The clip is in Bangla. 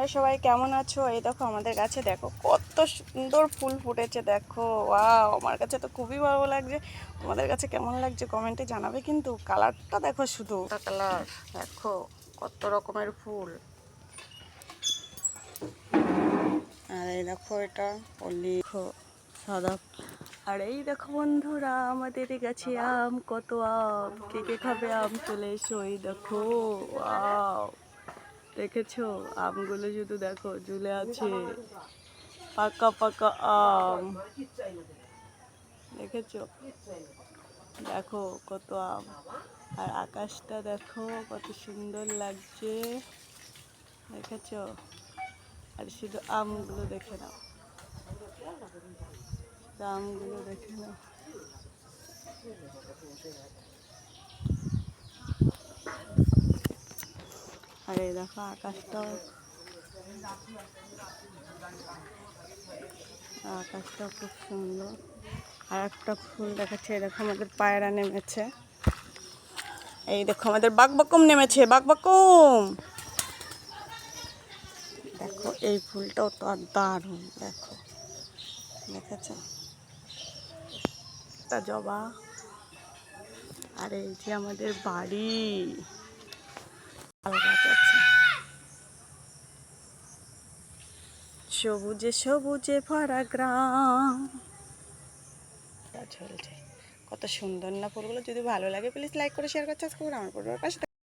তোমরা সবাই কেমন আছো? এই দেখো আমাদের গাছে দেখো কত সুন্দর ফুল ফুটেছে দেখো। ওয়াও আমার কাছে তো খুবই ভালো লাগছে। তোমাদের কাছে কেমন লাগছে কমেন্টে জানাবে কিন্তু কালারটা দেখো শুধু। কালার দেখো কত রকমের ফুল। আর এই দেখো এটা পল্লি সাদা। আর এই দেখো বন্ধুরা আমাদের গাছে আম কত আম। কে কে খাবে আম? চলে এসো এই দেখো। ওয়াও। দেখেছ? আমগুলো শুধু দেখো, ঝুলে আছে। পাকা পাকা আম। দেখেছ? দেখো কত আম। আর আকাশটা দেখো, কত সুন্দর লাগছে। দেখেছ? আর শুধু আমগুলো দেখে নাও। আমগুলো দেখে নাও। আর এই দেখো আকাশটাও আকাশটাও খুব সুন্দর। আর একটা ফুল দেখাচ্ছে দেখো আমাদের পায়রা নেমেছে। এই দেখো আমাদের বাকবাকুম নেমেছে বাকবাকুম দেখো, এই ফুলটাও তো আর দারুণ, দেখো। দেখেছ? তা জবা। আর এই যে আমাদের বাড়ি। সবুজে সবুজে ভরা গ্রাম। ঝলছে কত সুন্দর না ফুলগুলো। যদি ভালো লাগে প্লিজ লাইক করে শেয়ার করে করে আমার পরিবার পাশে।